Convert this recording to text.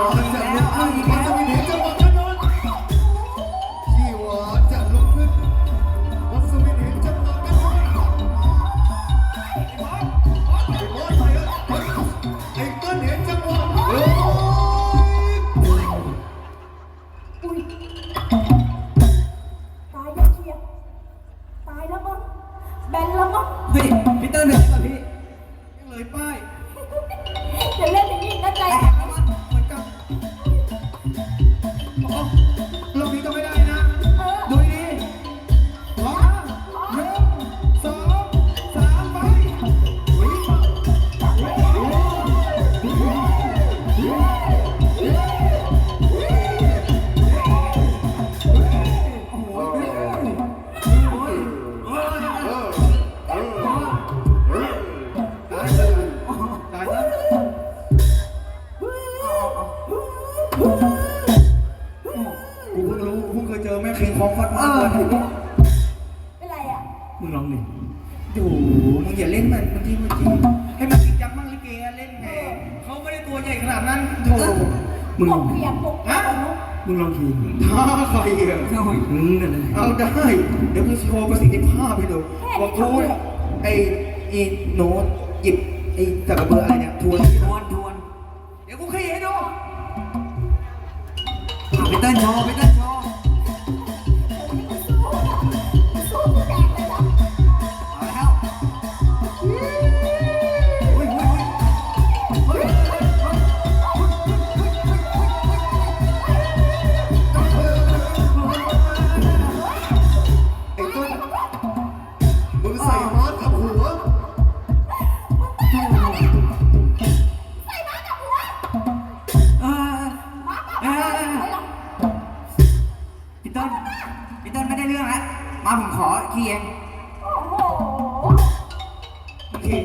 ร้อนจะลุกขึ้น เคยเจอแม่คิงของฟัดมาตัวนึงเป็นไรอะ มึงลองดิดูมึงอย่าเล่นมันมันที่มันจริงให้มันจริงจังมั่งลิเกเล่นไงเขาไม่ได้ตัวใหญ่ขนาดนั้นโถมึงปกเปียกปกเปียฮะกนุ๊กมึงลองทีท้าใครอะมึงนั่นแหละเอาได้ เดี๋ยวกูโชว์ประสิทธิภาพให้ดูว่ากูไอ้ไอ้โน้ตหยิบไอ้จักรเบอร์อะไรเนี่ยทวนทวนทวน เดี๋ยวกูขยี้ให้ดูไปเต้นโชว์ไปเต้น มึงใส่มาสกับหัวเออเออพี่ต้นพี่ต้นไม่ได้เรื่องแล้วมาผมขอขี้เองโอ้โหขี้